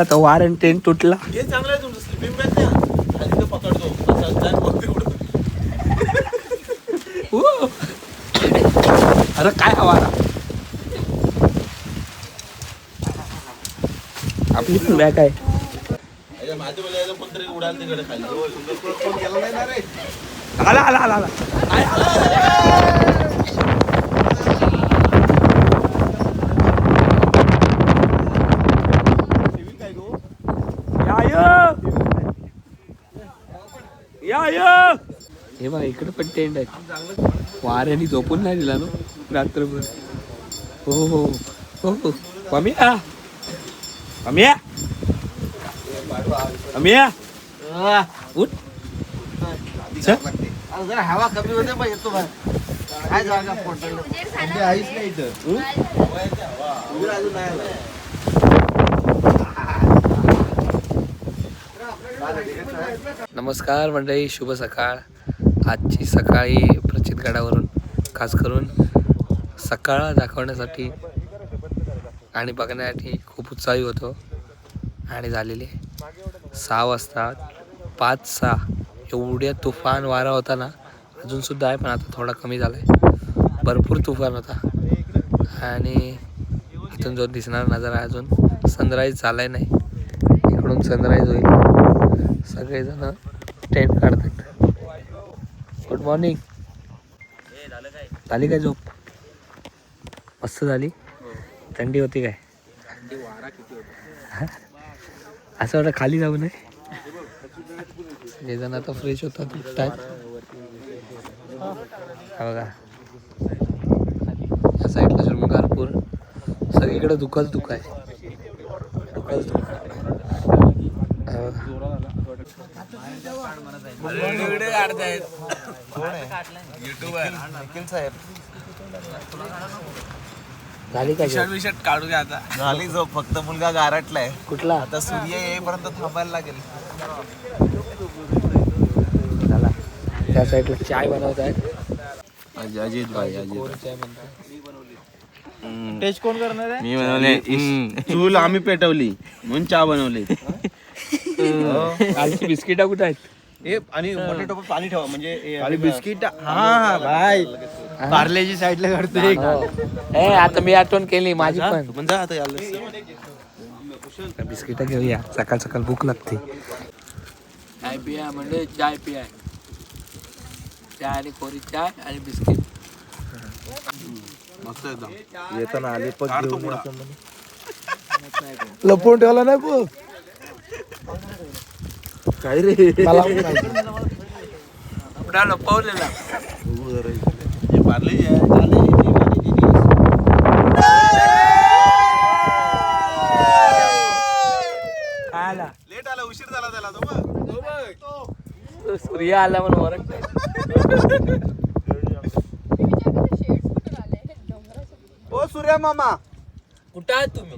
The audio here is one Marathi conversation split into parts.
आता वार आणि टेंट तुटला. हे चांगलं आहे तुमचं स्लिपिंग बॅग द्या खाली तो पकडतो. असा. उ. अरे काय हवा आपली पण बॅग आहे. याच्या माझ्या वेळेला कोणतरी उडाल तिकडे खाली. कोण गेला नाही ना रे? आला. आला आला आला या य. या य. हे बघा इकडे पण टेंट आहे. वाऱ्याने झोपून नाही दिला ना? रात्रभर. हो हो हो हो. मम्या मम्या मम्या उठ. चल. जरा हवा कमी होते मग येतो बाहेर. काय जागा पोटायला आईच नाही इथं. अजून नाही आला नमस्कार मंडळी शुभ सकाळ. आजची सकाळी प्रचित गडावरून खास करून सकाळ दाखवण्यासाठी आणि बघण्यासाठी खूप उत्साही होतो आणि झालेली सहा वाजता पाच सहा एवढ्या तुफान वारा होता ना अजूनसुद्धा आहे पण आता थोडा कमी झाला आहे भरपूर तुफान होता. आणि इथून जो दिसणारा नजारा आहे अजून सनराईज झालाय नाही. इकडून सनराईज होईल. सगळेजण टेंट काढतात. गुड मॉर्निंग झाली काय झोप? मस्त झाली? थंडी होती काय? असं वाटतं खाली जाऊ नये. जण आता फ्रेश होतात उठतात बघा. या साईडला शृंगारपूर. सगळीकडे दुखाच दुखा आहे झाली काय झोप? विषट काढू घ्या आता. झाली जो फक्त मुलगा गारटलाय. कुठला? आता सूर्य येईपर्यंत थांबायला लागेल. झाला त्या साईडला चाय बनवत आहेत. अजित भाई चाय म्हणतात टेस्ट कोण करणार आहे? मी बनवले. चूल आम्ही पेटवली. म्हणून चहा बनवली. कालची बिस्किटा कुठं आहेत? हे आणि पोटॅटो पण पाणी ठेवा म्हणजे आणि बिस्किट. हा भाई पार्लेजी साईडला करतोय हो. ए आता मी आठवण केली माझी पण. म्हणजे आता बिस्किटा घेऊया. सकाळ सकाळ भूक लागते. चाय पिया म्हणजे चाय पिया. चाय आणि कोरी चाय आणि बिस्किट. मस्त एकदम. येताना आले पण लपवून ठेवला नाही काय रे? मला पार्लेजी आहे आला लेट आला उशीर झाला त्याला तो बघ. तो सूर्य आला म्हणून ओरडतोय ओ सूर्या मामा. कुठं आहात तुम्ही?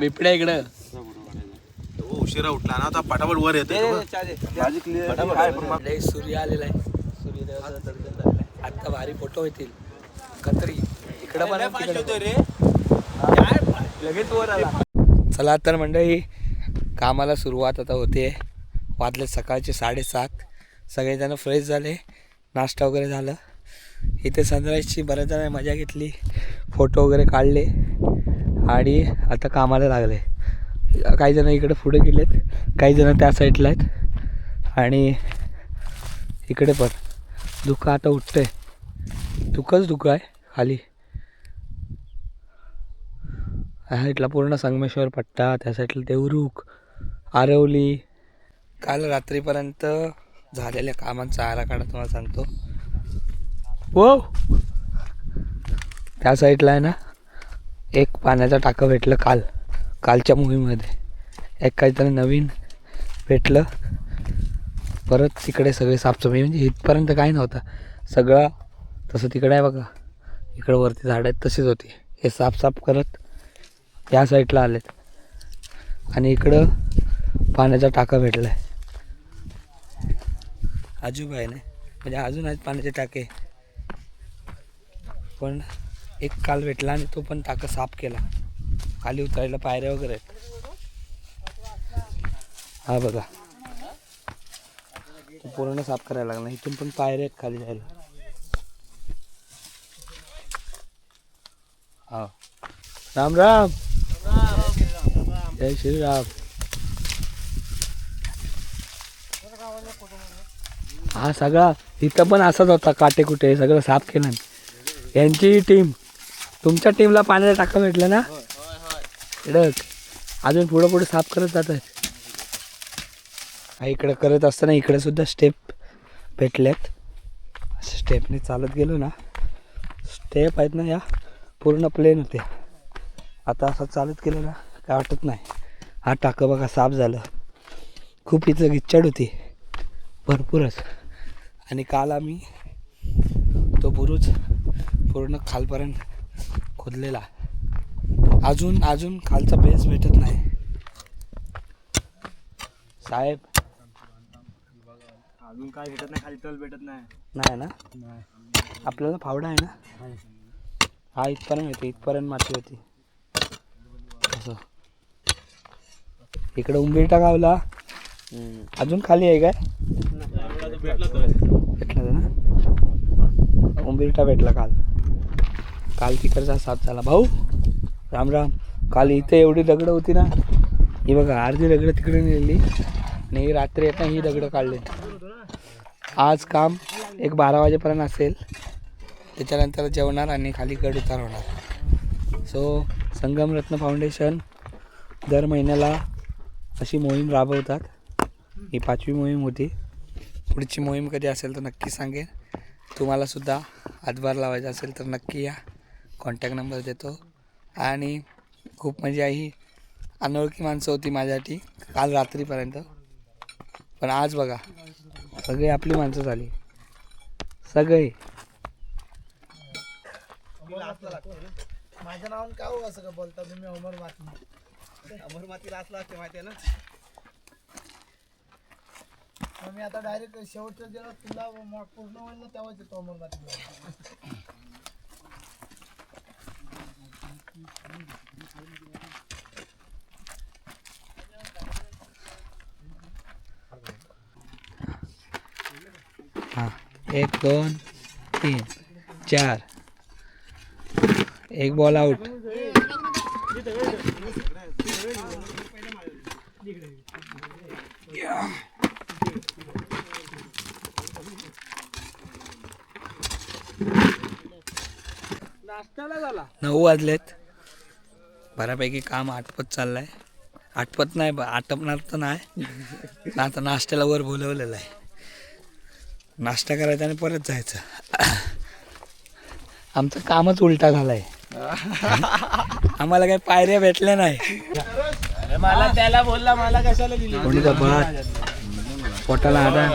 बिबड्या इकडं. तो उशिरा उठला ना आता पटापट वर येते लय सूर्य आलेला आहे सूर्यदेवाचा दर्शन झालेलं आहे आता भारी फोटो होतील कतरी इकडं पण पण. लगेच वर आला. चला तर मंडळी कामाला सुरुवात आता होते. वाजले सकाळचे साडेसात. सगळेजण फ्रेश झाले. नाश्ता वगैरे झालं. इथे सनराईजची बऱ्याच जणांनी मजा घेतली. फोटो वगैरे काढले. आणि आता कामाला लागले. काही जण इकडे पुढे गेलेत काही जण त्या साईडला आहेत. आणि इकडे पण धुकं आता उठतंय. धुकंच धुकं आहे खाली. ह्या साईडला पूर्ण संगमेश्वर पट्टा त्या साईडला देवरुख आरवली. काल रात्रीपर्यंत झालेल्या कामांचा आराखडा तुम्हाला सांगतो. हो त्या साईडला आहे ना एक पाण्याचा टाकं भेटलं काल कालच्या मुव्हीमध्ये एक काहीतरी नवीन भेटलं. परत तिकडे सगळे साफसफाई म्हणजे इथपर्यंत काय नव्हतं. सगळं तसं तिकडे आहे बघा. इकडं वरती झाडं आहेत तशीच होती. हे साफसाफ करत या साईडला आलेत. आणि इकडं पाण्याचा टाका भेटला आहे अजून आहे ना म्हणजे अजून आहेत पाण्याचे टाके. पण एक काल भेटला आणि तो पण टाका साफ केला. खाली उतरायला पायऱ्या वगैरे आहेत. हा बघा. तो पूर्ण साफ करायला लागला. इथून पण पायऱ्या आहेत खाली जायला. हा. राम राम. जय श्रीराम. हा सगळा इथं पण असाच होता काटे कुठे सगळं साफ केलं. यांची टीम तुमच्या टीमला पाण्याला टाका भेटलं ना? इडक. अजून पुढं पुढे साफ करत जात आहेत. हा इकडं करत असताना इकडे सुद्धा स्टेप भेटल्यात अशा स्टेपने चालत गेलो ना स्टेप आहेत ना या पूर्ण प्लेन होत्या आता असं चालत गेलं ना काय वाटत नाही. हा टाकं बघा साफ झालं. खूप इथं गिच्चड होती. भरपूरच. आणि काल आम्ही तो बुरुज पूर्ण खालपर्यंत खोदलेला अजून अजून खालचा बेस भेटत नाही. साहेब. अजून काय भेटत नाही खाली तल भेटत नाही. नाही ना? आपल्याला फावडा आहे ना? हा इथपर्यंत होती इथपर्यंत माती होती. असं. इकडं उंबीरटा गावला. अजून खाली आहे काय? भेटला ना? उंबीरटा भेटला काल. काल तिकडचा साफ झाला. भाऊ राम राम. काल इथे एवढी दगडं होती ना. ही बघा अर्धी दगडं तिकडे नेली. आणि ही रात्री येताना ही दगडं काढले. आज काम एक बारा वाजेपर्यंत असेल. त्याच्यानंतर जेवणार आणि खाली गड उतार होणार. सो संगमरत्न फाउंडेशन दर महिन्याला अशी मोहीम राबवतात. ही पाचवी मोहीम होती. पुढची मोहीम कधी असेल तर नक्की सांगेन. तुम्हालासुद्धा हातभार लावायचा असेल तर नक्की या. कॉन्टॅक्ट नंबर देतो. आणि खूप मजा ही अनोळखी माणसं होती माझ्यासाठी काल रात्रीपर्यंत. पण आज बघा सगळी आपली माणसं झाली. सगळी. माझ्या नावानं का हो असं का बोलता तुम्ही? अमर माती. अमर मातीला असला असते माहिती आहे ना? मग मी आता डायरेक्ट शेवटचं जेव्हा तुला पूर्ण होईल ना तेव्हाच येतो अमर माती हां एक दोन तीन चार. एक बॉल आउट नऊ वाजलेत. बऱ्यापैकी काम आटपत चाललंय. आटपत नाही आटपणार तर नाही. आता नाश्त्याला वर बोलवलेलं आहे. नाश्ता करायचा आणि परत जायचं. आमचं कामच उलटा झालाय. आम्हाला काही पायऱ्या भेटल्या नाही. मला त्याला बोलला मला कशाला दिली? भात पोटाला आधार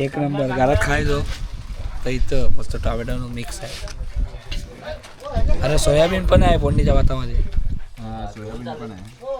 एक नंबर घरात खायचो तर इथं मस्त टोमॅटो मिक्स आहे. अरे सोयाबीन पण आहे फोडणीच्या भातामध्ये. हो का? आहे.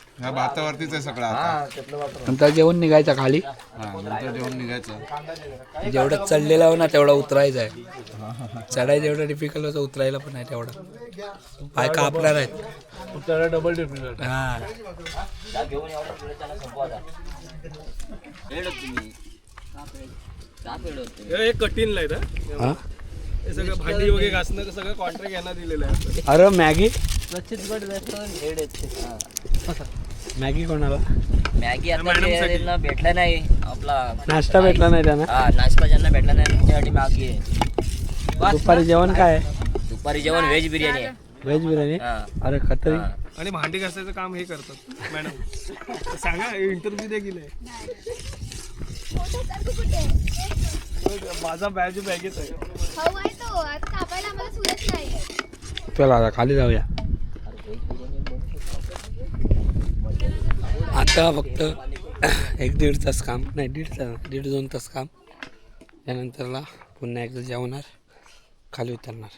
ह्या भातावरतीच आहे सगळं आता. नंतर जेवण निघायचं खाली? हा नंतर जेवण निघायचं. जेवढं चढलेलं हो ना तेवढा उतरायचं आहे. चढायचं एवढं डिफिकल्ट होतं उतरायला पण आहे तेवढं. पाय कापणार आहेत. डबल हा. हे कठीण लाइट हा? हे सगळं भांडी वगैरे घासणं सगळं कॉन्ट्रॅक्ट यांना दिलेलं आहे. अरे मॅगी? मॅगी कोणाला? मॅगी आता भेटला नाही. आपला नाश्ता भेटला नाही त्यांना. हा नाश्ता ज्यांना भेटला नाही त्यांच्यासाठी मॅगी आहे. दुपारी जेवण काय? दुपारी जेवण व्हेज बिर्याणी आहे. व्हेज बिर्याणी? हा. अरे खतरी. हा. आणि भांडी घासायचं काम हे करतात मॅडम. सांगा इंटरव्ह्यू द्या गेले माझा बॅज बॅगेच आहे भाऊ आहे चला आता खाली जाऊया. आता फक्त एक दीड तास काम नाही दीड तास दीड दोन तास काम. त्यानंतरला पुन्हा एकदा जेवणार खाली उतरणार.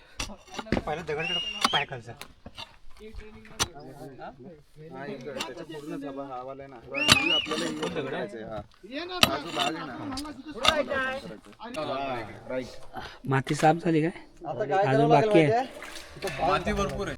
माती साफ झाली काय? अजून बाकी आहे. माती भरपूर आहे.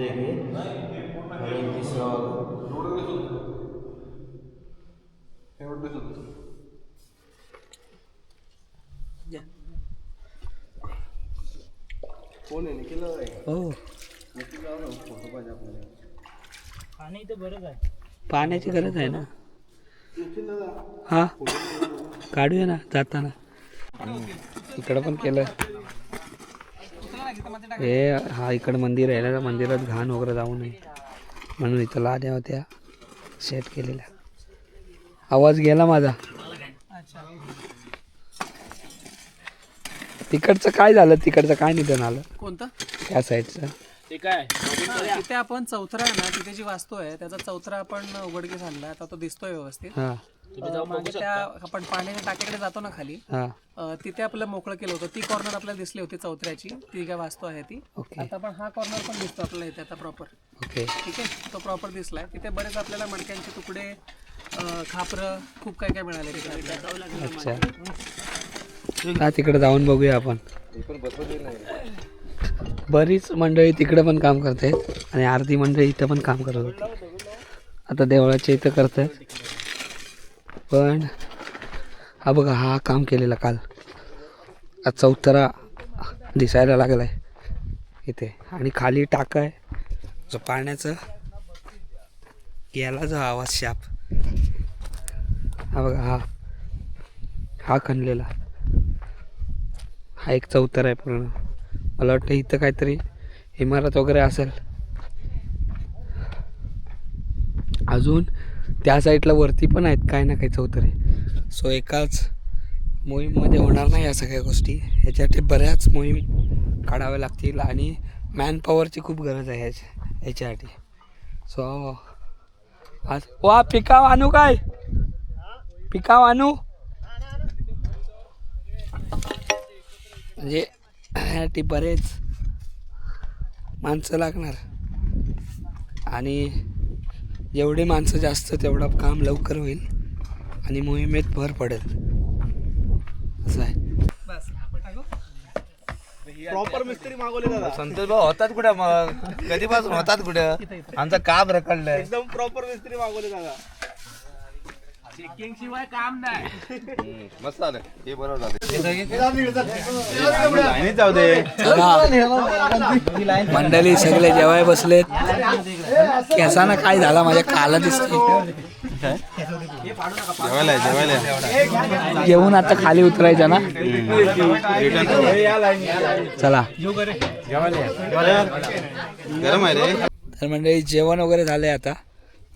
आतमध्ये एक आहे? आणि तिसरा हो। पाण्याची गरज आहे ना? हा? काढूया ना जाताना. इकडं पण केलं हे हा इकडं मंदिर आहे. ना मंदिरात घाण वगैरे जाऊ नये. म्हणून इथं लाद्या होत्या. सेट केलेल्या. आवाज गेला माझा. तिकडचं काय झालं? तिकडचं काय निधन आलं? कोणतं? त्या साईडचं तिथे आपण चौथरा आहे ना तिथे जी वास्तू आहे त्याचा चौथरा आपण उघडकीस आणला आता तो दिसतोय व्यवस्थित. हां. अं, मागे त्या आपण पाण्याच्या टाकीकडे जातो ना खाली हां. अं, तिथे आपलं मोकळं केलं होतं. ती कॉर्नर आपल्याला दिसली होती चौथऱ्याची ती काय वास्तू आहे ती. ओके. आता पण हा कॉर्नर पण दिसतो आपल्याला इथे आता प्रॉपर ओके. ठीक आहे? तो प्रॉपर दिसलाय. तिथे बरेच आपल्याला मडक्यांचे तुकडे अं, खापरं खूप काय काय मिळाले तिथे अच्छा. हा तिकडे जाऊन बघूया आपण. बरीच मंडळी तिकडं पण काम करते आणि आरती मंडळी इथं पण काम करत होती. आता देवळाच्या इथं करतात. पण हा बघा हा काम केलेला काल. आज चौथरा दिसायला लागलाय इथे. आणि खाली टाक आहे. जो पाण्याचं याला जो आवाज शाप. हा बघा हा. हा खणलेला. हा एक चौतरा आहे पूर्ण. मला वाटतं इथं काहीतरी इमारत वगैरे असेल. अजून त्या साईडला वरती पण आहेत काही ना काही चौतरे. सो एकाच मोहीममध्ये होणार नाही या सगळ्या गोष्टी. ह्याच्यासाठी बऱ्याच मोहीम काढाव्या लागतील आणि मॅनपॉवरची खूप गरज आहे ह्याच्या ह्याच्यासाठी सो आज वा पिकाव आणू काय? पिकाव आणू? म्हणजे ह्यासाठी बरेच माणसं लागणार. आणि जेवढे माणसं जास्त तेवढं काम लवकर होईल आणि मोहिमेत भर पडेल. असं आहे. संतोष भाऊ होतात कुठं मग? कधीपासून होतात कुठं? आमचं काम रखडलंय. एकदम प्रॉपर मिस्त्री मागवले दादा. मस्त आलं. हे बरोबर झालं. जाऊ दे. मंडळी सगळे जेवाय बसलेत. केसाना काय झाला माझ्या काला दिसते जेवायला. जेवून आता खाली उतरायचं ना? चला. गरम आहे रे. तर मंडळी जेवण वगैरे झालं आता.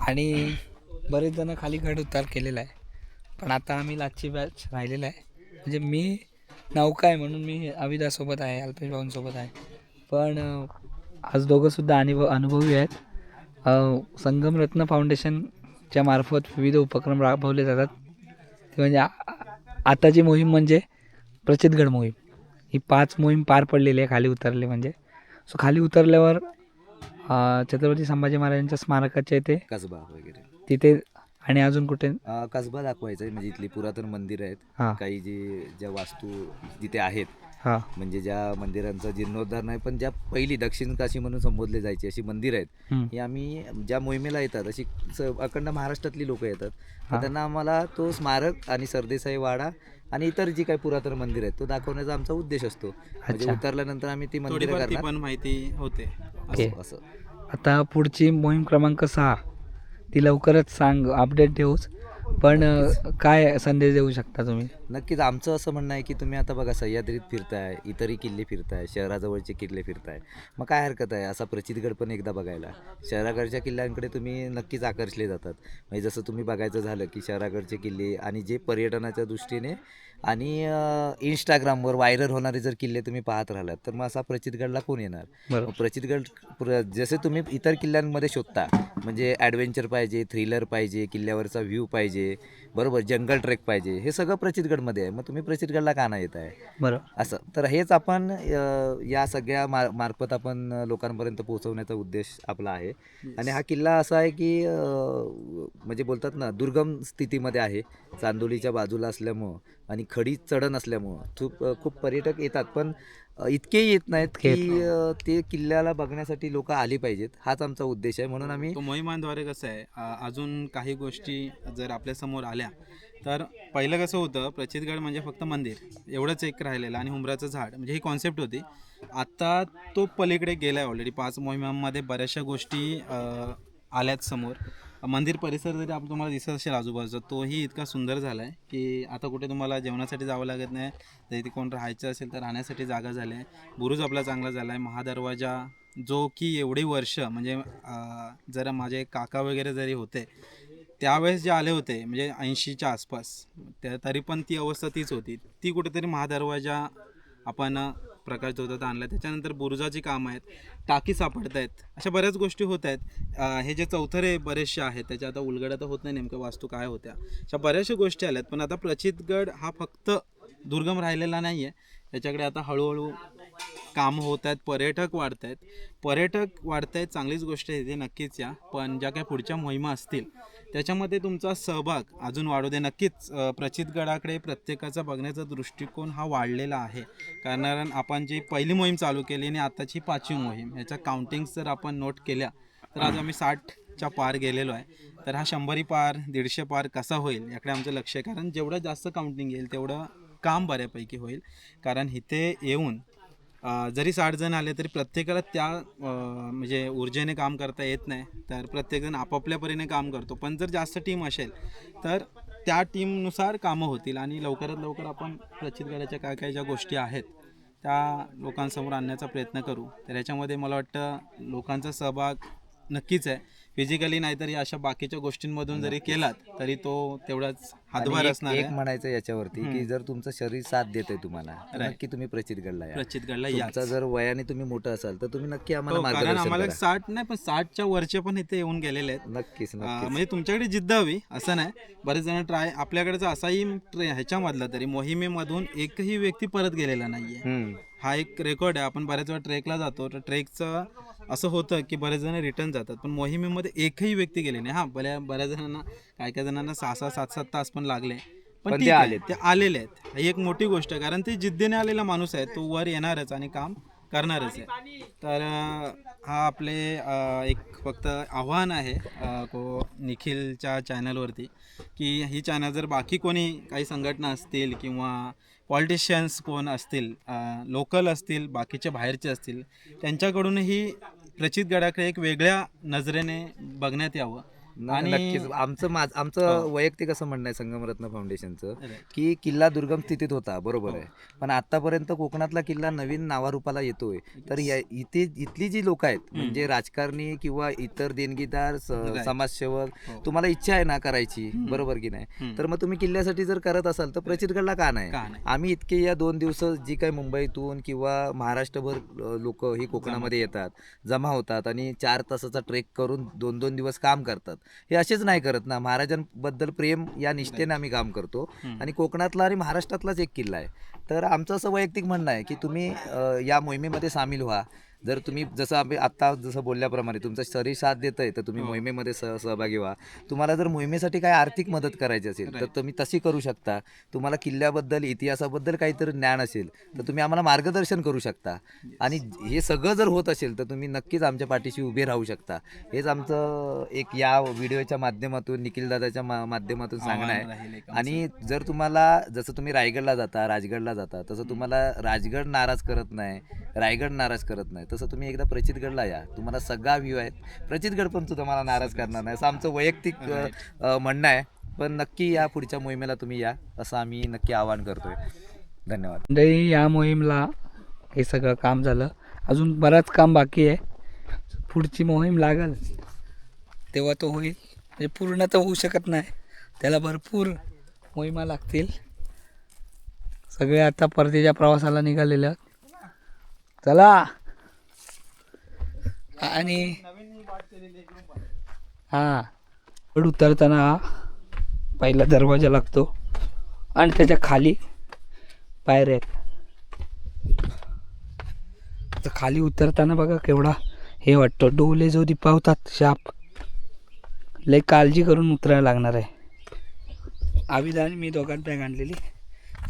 आणि बरेच जण खाली गड उतार केलेला आहे. पण आता आम्ही लाचची बॅच राहिलेला आहे. म्हणजे मी नौका आहे म्हणून मी अविदासोबत आहे अल्पेश भाऊंसोबत आहे. पण आज दोघंसुद्धा अनुभव अनुभवी आहेत. संगमरत्न फाउंडेशनच्या मार्फत विविध उपक्रम राबवले जातात. ते म्हणजे आ- आताची मोहीम म्हणजे प्रचितगड मोहीम. ही पाच मोहीम पार पडलेली आहे खाली उतरले म्हणजे. सो खाली उतरल्यावर छत्रपती संभाजी महाराजांच्या स्मारकाच्या इथे कसबा वगैरे. तिथे आणि अजून कुठे? अं, कसबा दाखवायचा आहे म्हणजे इथली पुरातन मंदिर आहेत. हां. काही जे ज्या वास्तू तिथे आहेत. हां. म्हणजे ज्या मंदिरांचा जीर्णोद्धार नाही पण ज्या पहिली दक्षिण काशी म्हणून संबोधले जायची अशी मंदिर आहेत हम्म. ही आम्ही ज्या मोहिमेला येतात अशी स- अखंड महाराष्ट्रातली लोक येतात. हां. त्यांना आम्हाला तो स्मारक आणि सरदेसाई वाडा आणि इतर जी काही पुरातन मंदिर आहेत तो दाखवण्याचा आमचा उद्देश असतो. म्हणजे अच्छा. उतरल्यानंतर आम्ही ती मंदिरं थोडीफार ती करणार पण माहिती होते. ओके. असं. आता पुढची मोहीम क्रमांक सहा. ती लवकरच सांग अपडेट ठेवूच पण काय संदेश देऊ शकता तुम्ही? नक्कीच आमचं असं म्हणणं आहे की तुम्ही आता बघा सह्याद्रीत फिरताय इतरही किल्ले फिरताय शहराजवळचे किल्ले फिरताय. मग काय हरकत आहे? असा प्रचितगड पण एकदा बघायला. शहराकडच्या किल्ल्यांकडे तुम्ही नक्कीच आकर्षले जातात. म्हणजे जसं तुम्ही बघायचं झालं की शहराकडचे किल्ले आणि जे पर्यटनाच्या दृष्टीने आणि इंस्टाग्रामवर व्हायरल होणारे जर किल्ले तुम्ही पाहत राहिलात तर मग असा प्रचितगडला कोण येणार? प्रचितगड प्र जसे तुम्ही इतर किल्ल्यांमध्ये शोधता म्हणजे ॲडव्हेंचर पाहिजे थ्रिलर पाहिजे किल्ल्यावरचा व्ह्यू पाहिजे बरोबर जंगल ट्रेक पाहिजे हे सगळं प्रचितगडमध्ये आहे. मग तुम्ही प्रचितगडला का नाही येत आहे बरोबर. असं. तर हेच आपण या सगळ्या मार मार्फत आपण लोकांपर्यंत पोहोचवण्याचा उद्देश आपला आहे. आणि हा किल्ला असा आहे की म्हणजे बोलतात ना दुर्गम स्थितीमध्ये आहे. चांदोलीच्या बाजूला असल्यामुळं आणि खडी चढण असल्यामुळं. खूप खूप पर्यटक येतात पण इतके येत नाहीत की ते किल्ल्याला बघण्यासाठी लोक आली पाहिजेत. हाच आमचा उद्देश आहे. म्हणून आम्ही तो मोहिमांद्वारे कसं आहे अजून काही गोष्टी जर आपल्यासमोर आल्या तर पहिलं कसं होतं प्रचितगड म्हणजे फक्त मंदिर. एवढंच एक राहिलेलं आणि हुमराचं झाड. म्हणजे ही कॉन्सेप्ट होती. आता तो पलीकडे गेला आहे ऑलरेडी पाच मोहिमांमध्ये बऱ्याचशा गोष्टी आल्यात समोर. मंदिर परिसर जरी आपण तुम्हाला दिसत असेल आजूबाजूचा तोही इतका सुंदर झाला आहे की आता कुठे तुम्हाला जेवणासाठी जावं लागत नाही. जर इथे कोण राहायचं असेल तर राहण्यासाठी जागा झाली आहे बुरुज आपला चांगला झाला आहे महादरवाजा जो की एवढी वर्ष म्हणजे जरा माझे काका वगैरे जरी होते त्यावेळेस जे आले होते म्हणजे ऐंशीच्या आसपास त्या तरी पण ती अवस्था तीच होती. ती कुठेतरी महादरवाजा आपण प्रकाश धोतात आणला त्याच्यानंतर बुरुजाची कामं आहेत. टाकी सापडत आहेत अशा बऱ्याच गोष्टी होत आहेत हे जे चौथरे बरेचसे आहेत त्याच्या आता उलगडा तर होत नाही नेमकं वास्तू काय होत्या. अशा बऱ्याचशा गोष्टी आल्यात पण आता प्रचितगड हा फक्त दुर्गम राहिलेला नाही आहे त्याच्याकडे आता हळूहळू काम होत आहेत पर्यटक वाढत आहेत पर्यटक वाढत आहेत चांगलीच गोष्ट आहे ते नक्कीच या. पण ज्या काही पुढच्या मोहिमा असतील त्याच्यामध्ये तुमचा सहभाग अजून वाढू दे. नक्कीच प्रचित प्रचितगडाकडे प्रत्येकाचा बघण्याचा दृष्टिकोन हा वाढलेला आहे. कारण आपण जी पहिली मोहीम चालू केली आणि आताची पाचवी मोहीम याच्या काउंटिंग्स जर आपण नोट केल्या तर आज आम्ही साठच्या पार गेलेलो आहे. तर हा शंभरी पार दीडशे पार कसा होईल याकडे आमचं लक्ष आहे. कारण जेवढं जास्त काउंटिंग येईल तेवढं काम बऱ्यापैकी होईल. कारण इथे येऊन जरी साठ जण आले तरी प्रत्येकाला त्या म्हणजे ऊर्जेने काम करता येत नाही. तर प्रत्येकजण आपापल्या परीने काम करतो. पण जर जास्त टीम असेल तर त्या टीमनुसार कामं होतील आणि लवकरात लवकर आपण प्रचितगडाच्या काय काय ज्या गोष्टी आहेत त्या लोकांसमोर आणण्याचा प्रयत्न करू. तर याच्यामध्ये मला वाटतं लोकांचा सहभाग नक्कीच आहे. फिजिकली नाहीतरी अशा बाकीच्या गोष्टींमधून जरी केलात तरी तो तेवढाच हातभार असणार एक आहे. म्हणायचं याच्यावरती की. जर तुमचं शरीर साथ देतंय तुम्हाला तर Right. नक्की तुम्ही प्रचितगडला या. प्रचितगडला या. तुमचा जर वयाने तुम्ही मोठं असाल तर तुम्ही नक्की आम्हाला हो, आम्हाला साठ नाही पण साठच्या वरचे पण इथे येऊन गेलेले आहेत. नक्कीच म्हणजे तुमच्याकडे जिद्द हवी असं नाही. बरेच जण ट्राय आपल्याकडचा असाही ह्याच्यामधला तरी मोहिमेमधून एकही व्यक्ती परत गेलेला नाहीये. हा एक रेकॉर्ड आहे. आपण बऱ्याच वेळा ट्रेकला जातो तर ट्रेकचं असं होतं की बरेच जण रिटर्न जातात. पण मोहिमेमध्ये एकही व्यक्ती गेले नाही. हां बऱ्या बऱ्याच जणांना काय काय जणांना सहा सहा सात सात तास पण लागले. पण ते आलेत. ते आलेले आहेत. ही एक मोठी गोष्ट आहे. कारण ते जिद्दीने आलेला माणूस आहे. तो वर येणारच आणि काम करणारच आहे. तर हा आपले एक फक्त आव्हान आहे को निखिलच्या चॅनलवरती की ही चॅनल जर बाकी कोणी काही संघटना असतील किंवा पॉलिटिशियन्स कोण असतील लोकल असतील बाकीचे बाहेरचे असतील त्यांच्याकडूनही प्रचितगडाकडे एक वेगळ्या नजरेने बघण्यात यावं. आणि- नक्कीच आमचं माझ आमचं हो. वैयक्तिक असं म्हणणं आहे संगमरत्न फाउंडेशनचं. की किल्ला दुर्गम स्थितीत होता बरोबर हो. आहे पण आतापर्यंत कोकणातला किल्ला नवीन नावारूपाला येतोय तर या इथे इथली जी लोक आहेत म्हणजे राजकारणी किंवा इतर देणगीदार स-. समाजसेवक हो. तुम्हाला इच्छा आहे ना करायची. बरोबर की नाही. तर मग तुम्ही किल्ल्यासाठी जर करत असाल तर प्रचितगडला का नाही का नाही? आम्ही इतके या दोन दिवस जी काही मुंबईतून किंवा महाराष्ट्रभर लोक ही कोकणामध्ये येतात जमा होतात आणि चार तासाचा ट्रेक करून दोन दोन दिवस काम करतात हे असेच नाही करत ना. महाराजांबद्दल प्रेम या निष्ठेने आम्ही काम करतो. आणि कोकणातला आणि महाराष्ट्रातलाच एक किल्ला आहे. तर आमचं असं वैयक्तिक म्हणणं आहे की तुम्ही या मोहिमेमध्ये सामील व्हा. जर तुम्ही जसं आम्ही आत्ता जसं बोलल्याप्रमाणे तुमचं शरीर साथ देत आहे तर तुम्ही हो. मोहिमेमध्ये सह सहभागी व्हा. तुम्हाला जर मोहिमेसाठी काय आर्थिक मदत करायची असेल तर. तुम्ही तशी करू शकता. तुम्हाला किल्ल्याबद्दल इतिहासाबद्दल काहीतरी ज्ञान असेल तर तुम्ही आम्हाला मार्गदर्शन करू शकता. आणि हे सगळं जर होत असेल तर तुम्ही नक्कीच आमच्या पाठीशी उभे राहू शकता. हेच आमचं एक या व्हिडिओच्या माध्यमातून निखिल दादाच्या मा- माध्यमातून सांगणं आहे. आणि जर तुम्हाला जसं तुम्ही रायगडला जाता राजगडला जाता तसं तुम्हाला राजगड नाराज करत नाही रायगड नाराज करत नाही तसं तुम्ही एकदा प्रचितगडला या. तुम्हाला सगळा व्ह्यू आहेत प्रचितगड पण तुम्हाला नाराज करणार नाही. असं आमचं वैयक्तिक म्हणणं आहे. पण नक्की या पुढच्या मोहिमेला तुम्ही या. असं आम्ही नक्की आवाहन करतोय. धन्यवाद. मंडळी या मोहीमला हे सगळं काम झालं. अजून बरंच काम बाकी आहे. पुढची मोहीम लागल. तेव्हा तो होईल. म्हणजे पूर्ण तर होऊ शकत नाही. त्याला भरपूर मोहिमा लागतील. सगळे आता परतीच्या प्रवासाला निघालेले. चला! आणि हां. पण उतरताना हा पहिला दरवाजा लागतो आणि त्याच्याखाली पायऱ्या आहेत. तर खाली उतरताना बघा केवढा हे वाटतो. डोले जो दिपावतात शाप. लय काळजी करून उतरायला लागणार आहे. आविधान मी दोघात बॅग आणलेली.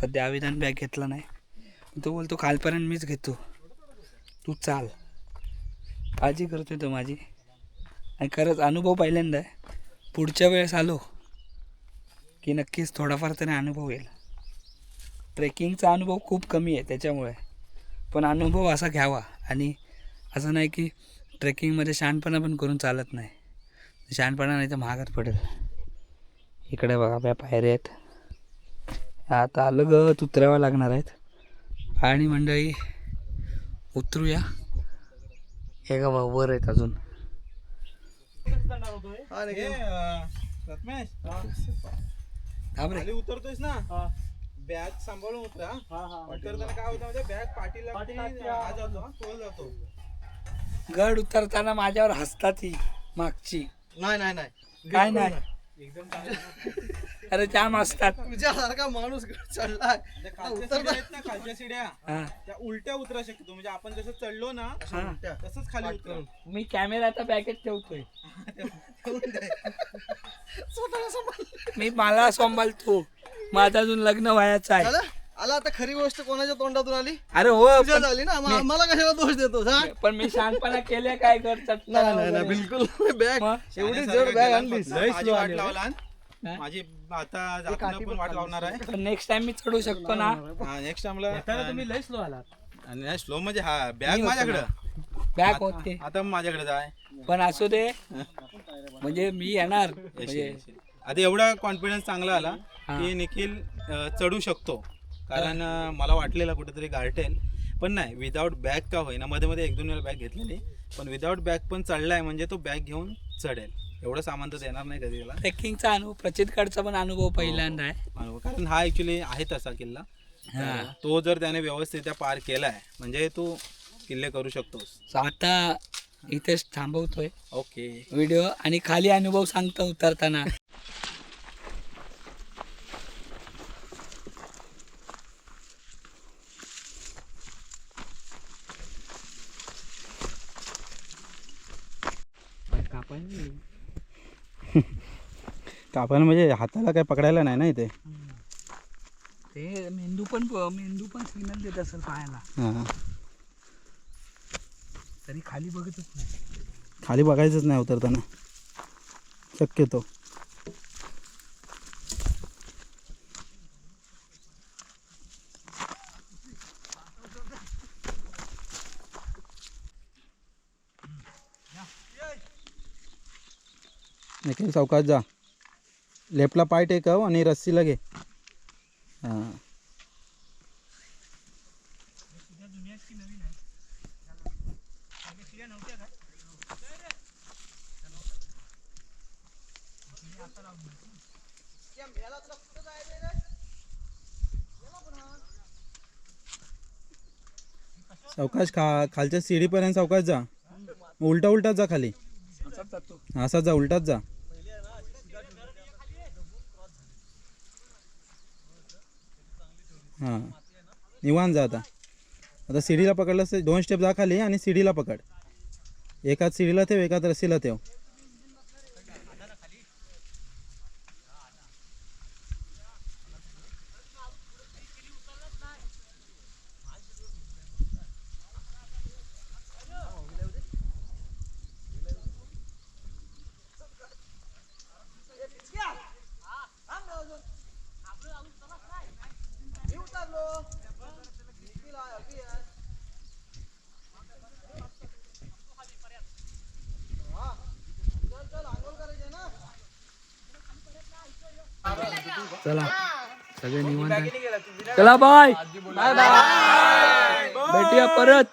सध्या आविधान बॅग घेतला नाही. तो बोलतो कालपर्यंत मीच घेतो. तू चाल. काळजी करतोय तो माझी. आणि खरंच अनुभव पहिल्यांदा आहे. पुढच्या वेळेस आलो की नक्कीच थोडाफार तरी अनुभव येईल. ट्रेकिंगचा अनुभव खूप कमी आहे त्याच्यामुळे. पण अनुभव असा घ्यावा. आणि असं नाही की ट्रेकिंगमध्ये शहाणपणा पण करून चालत नाही. शहाणपणा नाही तर महागात पडेल. इकडे बघा आपल्या पायऱ्या आहेत. आता अलगत उतराव्या लागणार आहेत. आणि मंडळी उतरूया. हे का वर आहेत अजून. उतरतोयस ना? बॅग सांभाळून उतरा. उतरताना काय होतं म्हणजे बॅग पाठीला जातो गड उतरताना माझ्यावर हसतात ही मागची. नाही नाही नाही. काय नाही? अरे जाम असतात. तुझ्यासारखा माणूस चढलाय. त्या खालच्या हा. त्या उलट्या उतरा शकतो. म्हणजे आपण जसं चढलो ना हा. तसंच खाली उतरा. मी कॅमेरा आता बॅगेत ठेवतोय. मी मला सांभाळतो माझं अजून लग्न व्हायचं आहे? आला आता खरी गोष्ट कोणाच्या तोंडातून आली? अरे हो तुझ्या पण- झाली ना? आम्हाला कशाला दोष देतो? सांग पण मी शहाणपणा केले काय करतात? नाही नाही नाही बिलकुल. बॅग मग? एवढी जड बॅग आणलीस. माझी वाट लावला हा? माझी आता जाताना पण वाट लावणार आहे. पण नेक्स्ट टाइम मी चढू शकतो ना. नेक्स्ट टाइमला तुम्ही लय स्लो आलात. आणि स्लो म्हणजे हा बॅग माझ्याकडं. बॅग होते. आता माझ्याकडे जाय. पण असू दे. म्हणजे मी येणार. म्हणजे आता एवढा कॉन्फिडन्स चांगला आला की निखिल अं, चढू शकतो. कारण अं, मला वाटलेलं कुठेतरी गारठेल. पण नाही विदाऊट बॅग का होईना. मध्ये मध्ये एक दोन वेळा बॅग घेतलेली. पण विदाऊट बॅग पण चढलाय म्हणजे तो बॅग घेऊन चढेल. एवढं सामान तर देणार नाही कधी त्याला ट्रेकिंगचा अनुभव प्रचितकडचा पण अनुभव पहिल्यांदा आहे. अनुभव. कारण हा ऍक्च्युली आहे तसा किल्ला. तर तो जर त्याने व्यवस्थित पार केलाय म्हणजे तू किल्ले करू शकतोस. So आता इथेच थांबवतोय. ओके. व्हिडिओ आणि खाली अनुभव सांगतो उतरताना. कापायला म्हणजे हाताला काय पकडायला नाही ना इथे? ते मेंदू पण मेंदू पण सिग्नल देत असेल पायाला. हां. तरी खाली बघतच नाही. खाली बघायचंच नाही उतरताना. शक्यतो. निखिल सावकाश जा. लेफ्टला पाय टेकव आणि रस्सीला घे हां. सावकाश खा खालच्या सीडीपर्यंत सावकाश जा. उलटा उलटाच जा खाली. असाच जा उलटाच जा. हां. निवांत जा आता. आता सीडीला पकडलं दोन स्टेप जा खाली आणि सीडीला पकड. एकाच सीडीला ठेव एकाच रस्सीला ठेव. चला. सगळे निवांत चला बाय. भेटूया परत.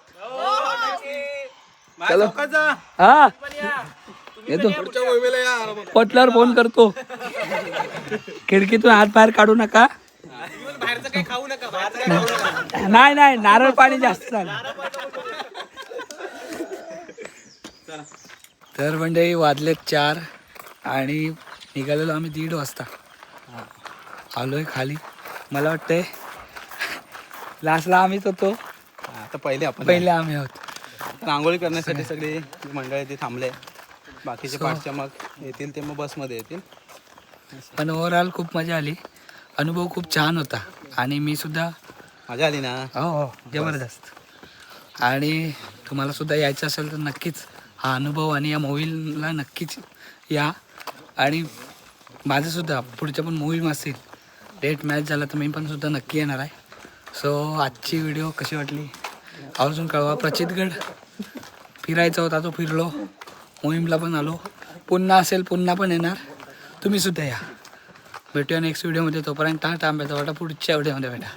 चलो. हा. येतो. पटल्यावर फोन करतो. खिडकीतून हात बाहेर काढू नका. नाही नाही नारळ पाणी जास्त झालं तर म्हणजे वाजलेत चार आणि निघालेलो आम्ही दीड वाजता. आलोय खाली. मला वाटतंय लास्टला आम्हीच होतो. आता पहिले आपण पहिले आम्ही आहोत रांगोळी करण्यासाठी सगळे. मंडळ ते थांबले. बाकीचे पाचच्या मग येतील ते मग बसमध्ये येतील. पण ओव्हरऑल खूप मजा आली. अनुभव खूप छान होता. आणि मी सुद्धा मजा आली ना? हो हो. जबरदस्त. आणि तुम्हाला सुद्धा यायचं असेल तर नक्कीच हा अनुभव आणि या मूवीला नक्कीच या. आणि माझं सुद्धा पुढच्या पण मूवी असतील डेट मॅच झाला तर मी पण सुद्धा नक्की येणार आहे. सो आजची व्हिडिओ कशी वाटली? आवर्जून कळवा. प्रचितगड फिरायचा होता तो फिरलो. मोहीमला पण आलो. पुन्हा असेल पुन्हा पण येणार. तुम्ही सुद्धा या. भेटूया नेक्स्ट व्हिडिओमध्ये तोपर्यंत टाटा आंब्याचा वाटा पुढच्या व्हिडिओमध्ये भेटा